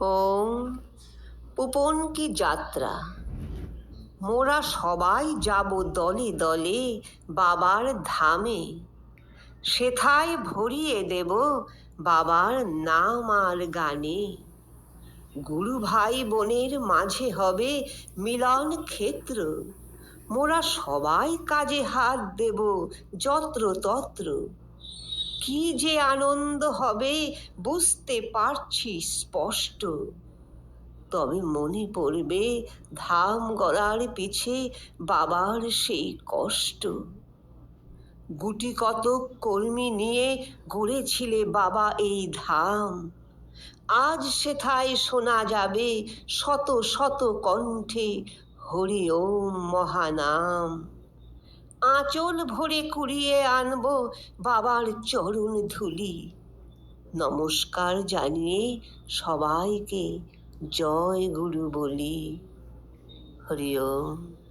ওম উপন কি যাত্রা? মোরা সবাই যাব দলে দলে বাবার ধামে। সেথায় ভরিয়ে দেব বাবার নাম আর গানে। গুরু ভাই বোনের মাঝে হবে মিলন ক্ষেত্র। মোরা সবাই কাজে হাত দেব যত্র তত্র কি যে আনন্দ হবে বুঝতে পারছি স্পষ্ট। তবে মনে পড়বে ধাম গড়ার পিছে বাবার সেই কষ্ট। গুটি কতক কর্মী নিয়ে গড়েছিলে বাবা এই ধাম। আজ সেথায় শোনা যাবে শত শত কণ্ঠে হরি ওম মহানাম। আঁচল ভরে কুড়িয়ে আনব বাবার চরণ ধুলি। নমস্কার জানিয়ে সবাইকে জয় গুরু বলি। হরি ওম।